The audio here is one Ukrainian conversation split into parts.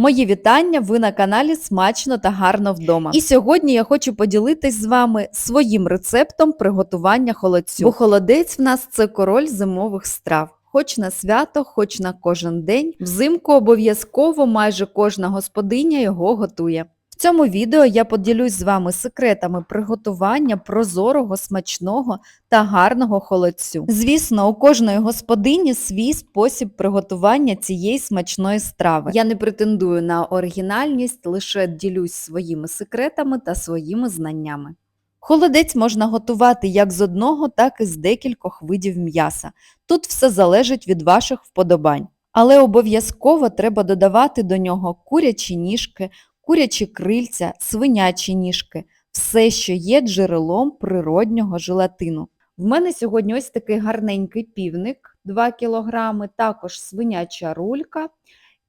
Мої вітання! Ви на каналі Смачно та гарно вдома. І сьогодні я хочу поділитись з вами своїм рецептом приготування холодцю. Бо холодець в нас це король зимових страв. Хоч на свято, хоч на кожен день. Взимку обов'язково майже кожна господиня його готує. Цьому відео я поділюсь з вами секретами приготування прозорого, смачного та гарного холодцю. Звісно, у кожної господині свій спосіб приготування цієї смачної страви. Я не претендую на оригінальність, лише ділюсь своїми секретами та своїми знаннями. Холодець можна готувати як з одного, так і з декількох видів м'яса. Тут все залежить від ваших вподобань. Але обов'язково треба додавати до нього курячі ніжки, курячі крильця, свинячі ніжки, все, що є джерелом природнього желатину. В мене сьогодні ось такий гарненький півник 2 кг, також свиняча рулька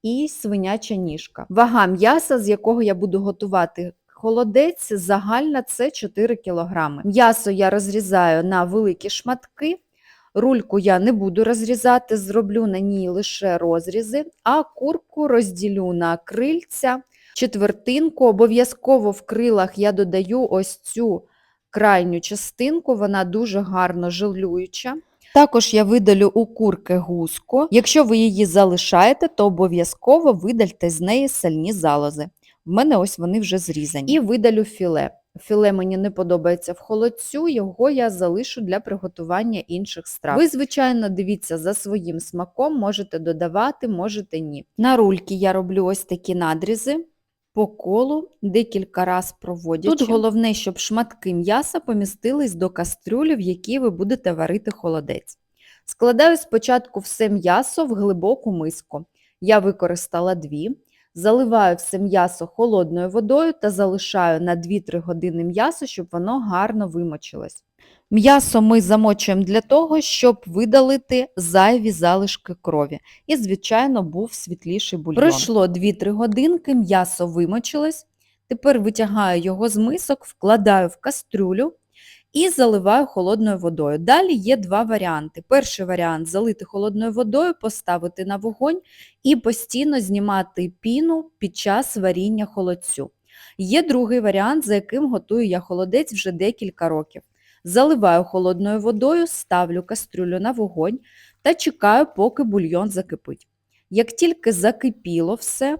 і свиняча ніжка. Вага м'яса, з якого я буду готувати холодець, загальна це 4 кг. М'ясо я розрізаю на великі шматки. Рульку я не буду розрізати, зроблю на ній лише розрізи, а курку розділю на крильця, четвертинку. Обов'язково в крилах я додаю ось цю крайню частинку, вона дуже гарно жилююча. Також я видалю у курки гуску. Якщо ви її залишаєте, то обов'язково видальте з неї сальні залози. В мене ось вони вже зрізані. І видалю філе. Філе мені не подобається в холодцю, його я залишу для приготування інших страв. Ви, звичайно, дивіться за своїм смаком, можете додавати, можете ні. На рульки я роблю ось такі надрізи по колу, декілька раз проводячи. Тут головне, щоб шматки м'яса помістились до кастрюлі, в якій ви будете варити холодець. Складаю спочатку все м'ясо в глибоку миску. Я використала дві. Заливаю все м'ясо холодною водою та залишаю на 2-3 години м'ясо, щоб воно гарно вимочилось. М'ясо ми замочуємо для того, щоб видалити зайві залишки крові. І, звичайно, був світліший бульйон. Пройшло 2-3 годинки, м'ясо вимочилось. Тепер витягаю його з мисок, вкладаю в кастрюлю і заливаю холодною водою. Далі є два варіанти. Перший варіант залити холодною водою, поставити на вогонь і постійно знімати піну під час варіння холодцю. Є другий варіант, за яким готую я холодець вже декілька років. Заливаю холодною водою, ставлю кастрюлю на вогонь та чекаю, поки бульйон закипить. Як тільки закипіло все,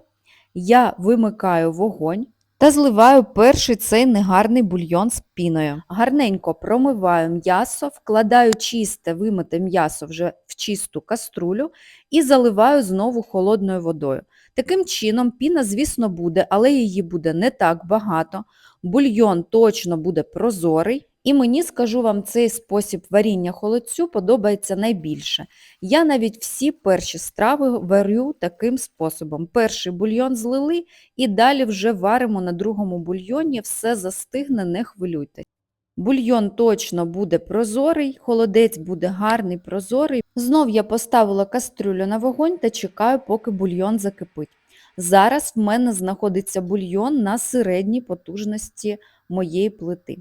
я вимикаю вогонь, та зливаю перший цей негарний бульйон з піною. Гарненько промиваю м'ясо, вкладаю чисте вимите м'ясо вже в чисту каструлю і заливаю знову холодною водою. Таким чином, піна, звісно, буде, але її буде не так багато. Бульйон точно буде прозорий. І мені, скажу вам, цей спосіб варіння холодцю подобається найбільше. Я навіть всі перші страви варю таким способом. Перший бульйон злили і далі вже варимо на другому бульйоні, все застигне, не хвилюйтесь. Бульйон точно буде прозорий, холодець буде гарний, прозорий. Знов я поставила кастрюлю на вогонь та чекаю, поки бульйон закипить. Зараз в мене знаходиться бульйон на середній потужності моєї плити.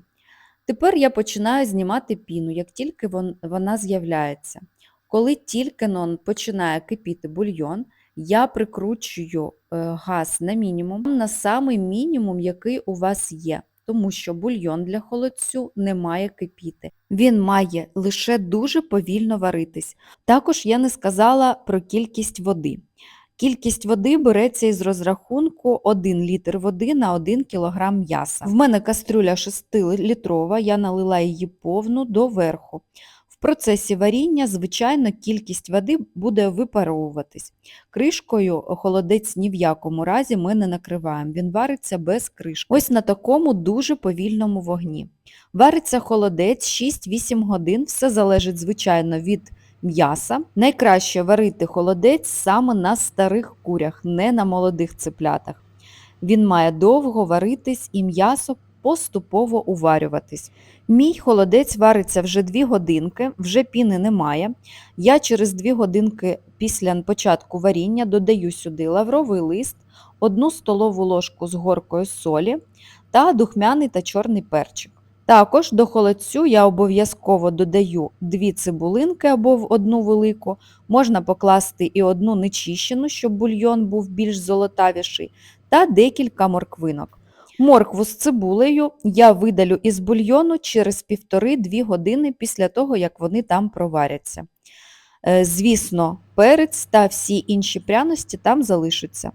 Тепер я починаю знімати піну, як тільки вона з'являється. Коли тільки он починає кипіти бульйон, я прикручую е, газ на мінімум, на самий мінімум, який у вас є, тому що бульйон для холодцю не має кипіти. Він має лише дуже повільно варитись. Також я не сказала про кількість води. Кількість води береться із розрахунку 1 літр води на 1 кг м'яса. В мене кастрюля 6-літрова, я налила її повну до верху. В процесі варіння, звичайно, кількість води буде випаровуватись. Кришкою холодець ні в якому разі ми не накриваємо, він вариться без кришки. Ось на такому дуже повільному вогні. Вариться холодець 6-8 годин, все залежить, звичайно, від м'яса. Найкраще варити холодець саме на старих курях, не на молодих цеплятах. Він має довго варитись і м'ясо поступово уварюватись. Мій холодець вариться вже 2 годинки, вже піни немає. Я через 2 годинки після початку варіння додаю сюди лавровий лист, 1 столову ложку з горкою солі та духмяний та чорний перчик. Також до холодцю я обов'язково додаю дві цибулинки або в одну велику. Можна покласти і одну нечищену, щоб бульйон був більш золотавіший, та декілька морквинок. Моркву з цибулею я видалю із бульйону через 1,5-2 години після того, як вони там проваряться. Е, Звісно, перець та всі інші пряності там залишаться.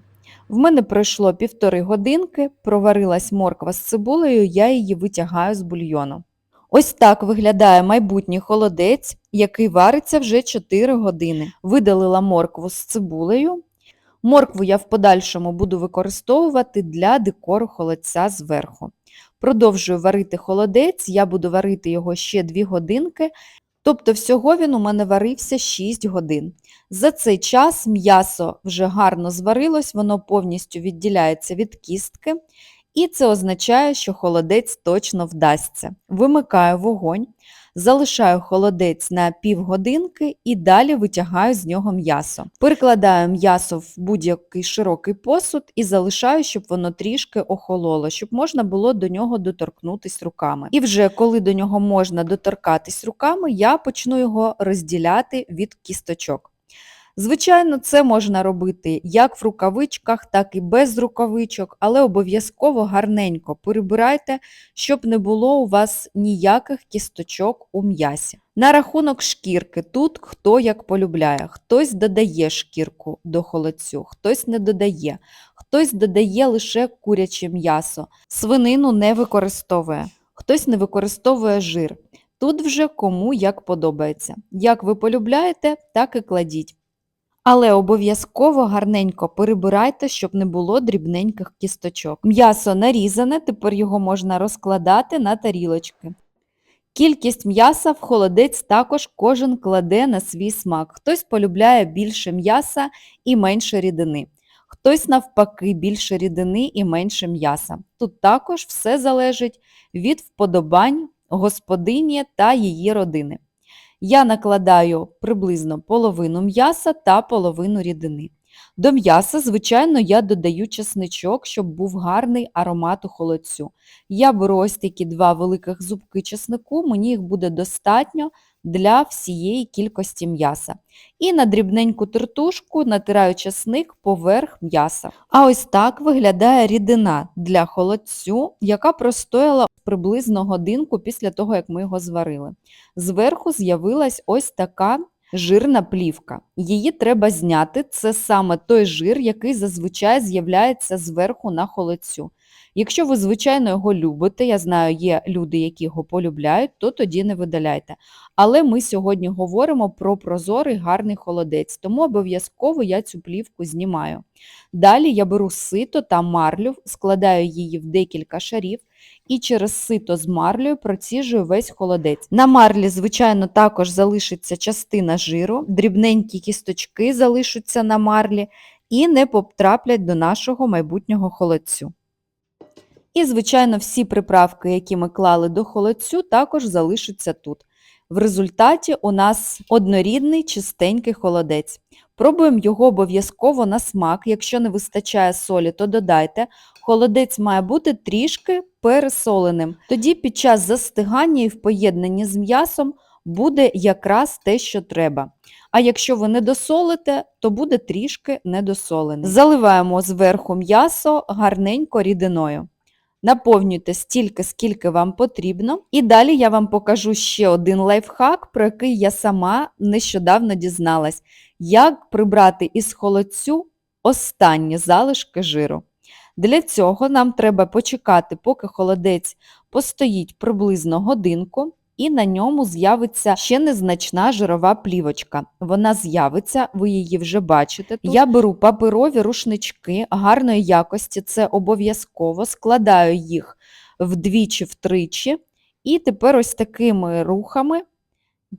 В мене пройшло півтори годинки, проварилась морква з цибулею, я її витягаю з бульйону. Ось так виглядає майбутній холодець, який вариться вже 4 години. Видалила моркву з цибулею. Моркву я в подальшому буду використовувати для декору холодця зверху. Продовжую варити холодець, я буду варити його ще 2 годинки, тобто всього він у мене варився 6 годин. За цей час м'ясо вже гарно зварилось, воно повністю відділяється від кістки, і це означає, що холодець точно вдасться. Вимикаю вогонь, залишаю холодець на півгодинки і далі витягаю з нього м'ясо. Перекладаю м'ясо в будь-який широкий посуд і залишаю, щоб воно трішки охололо, щоб можна було до нього доторкнутись руками. І вже коли до нього можна доторкатись руками, я почну його розділяти від кісточок. Звичайно, це можна робити як в рукавичках, так і без рукавичок, але обов'язково гарненько перебирайте, щоб не було у вас ніяких кісточок у м'ясі. На рахунок шкірки, тут хто як полюбляє. Хтось додає шкірку до холодцю, хтось не додає, хтось додає лише куряче м'ясо, свинину не використовує, хтось не використовує жир. Тут вже кому як подобається. Як ви полюбляєте, так і кладіть. Але обов'язково гарненько перебирайте, щоб не було дрібненьких кісточок. М'ясо нарізане, тепер його можна розкладати на тарілочки. Кількість м'яса в холодець також кожен кладе на свій смак. Хтось полюбляє більше м'яса і менше рідини. Хтось, навпаки, більше рідини і менше м'яса. Тут також все залежить від вподобань господині та її родини. Я накладаю приблизно половину м'яса та половину рідини. До м'яса, звичайно, я додаю чесничок, щоб був гарний аромат у холодцю. Я беру ось такі два великих зубки чеснику, мені їх буде достатньо для всієї кількості м'яса. І на дрібненьку тертушку натираю чесник поверх м'яса. А ось так виглядає рідина для холодцю, яка простояла приблизно годинку після того, як ми його зварили. Зверху з'явилась ось така жирна плівка. Її треба зняти. Це саме той жир, який зазвичай з'являється зверху на холодцю. Якщо ви, звичайно, його любите, я знаю, є люди, які його полюбляють, то тоді не видаляйте. Але ми сьогодні говоримо про прозорий гарний холодець, тому обов'язково я цю плівку знімаю. Далі я беру сито та марлю, складаю її в декілька шарів і через сито з марлею проціжую весь холодець. На марлі, звичайно, також залишиться частина жиру, дрібненькі кісточки залишаться на марлі і не потраплять до нашого майбутнього холодцю. І, звичайно, всі приправки, які ми клали до холодцю, також залишаться тут. В результаті у нас однорідний чистенький холодець. Пробуємо його обов'язково на смак. Якщо не вистачає солі, то додайте. Холодець має бути трішки пересоленим. Тоді під час застигання і в поєднанні з м'ясом буде якраз те, що треба. А якщо ви не досолите, то буде трішки недосолений. Заливаємо зверху м'ясо гарненько рідиною. Наповнюйте стільки, скільки вам потрібно. І далі я вам покажу ще один лайфхак, про який я сама нещодавно дізналась, як прибрати із холодцю останні залишки жиру. Для цього нам треба почекати, поки холодець постоїть приблизно годинку, і на ньому з'явиться ще незначна жирова плівочка. Вона з'явиться, ви її вже бачите. Тут. Я беру паперові рушнички гарної якості, це обов'язково, складаю їх вдвічі-втричі, і тепер ось такими рухами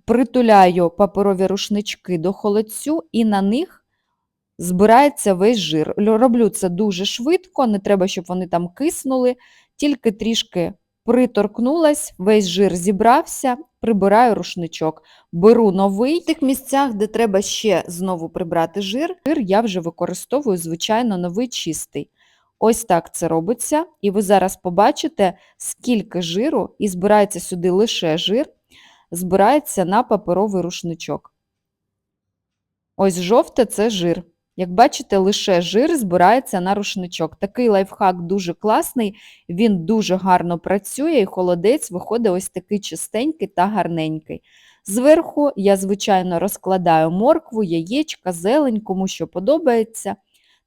притуляю паперові рушнички до холодцю і на них збирається весь жир. Роблю це дуже швидко, не треба, щоб вони там киснули, тільки трішки приторкнулась, весь жир зібрався, прибираю рушничок. Беру новий. В тих місцях, де треба ще знову прибрати жир, жир я вже використовую, звичайно, новий чистий. Ось так це робиться, і ви зараз побачите, скільки жиру, і збирається сюди лише жир, збирається на паперовий рушничок. Ось жовте це жир. Як бачите, лише жир збирається на рушничок. Такий лайфхак дуже класний, він дуже гарно працює, і холодець виходить ось такий чистенький та гарненький. Зверху я, звичайно, розкладаю моркву, яєчка, зелень, кому що подобається,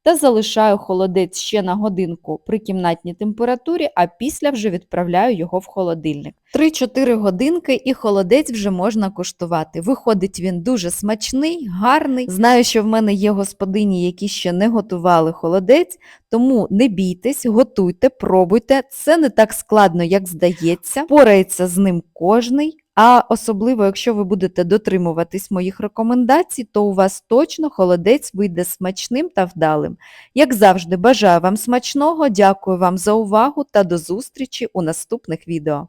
та залишаю холодець ще на годинку при кімнатній температурі, а після вже відправляю його в холодильник. 3-4 годинки і холодець вже можна куштувати. Виходить він дуже смачний, гарний. Знаю, що в мене є господині, які ще не готували холодець, тому не бійтесь, готуйте, пробуйте. Це не так складно, як здається. Порається з ним кожний. А особливо, якщо ви будете дотримуватись моїх рекомендацій, то у вас точно холодець вийде смачним та вдалим. Як завжди, бажаю вам смачного, дякую вам за увагу та до зустрічі у наступних відео.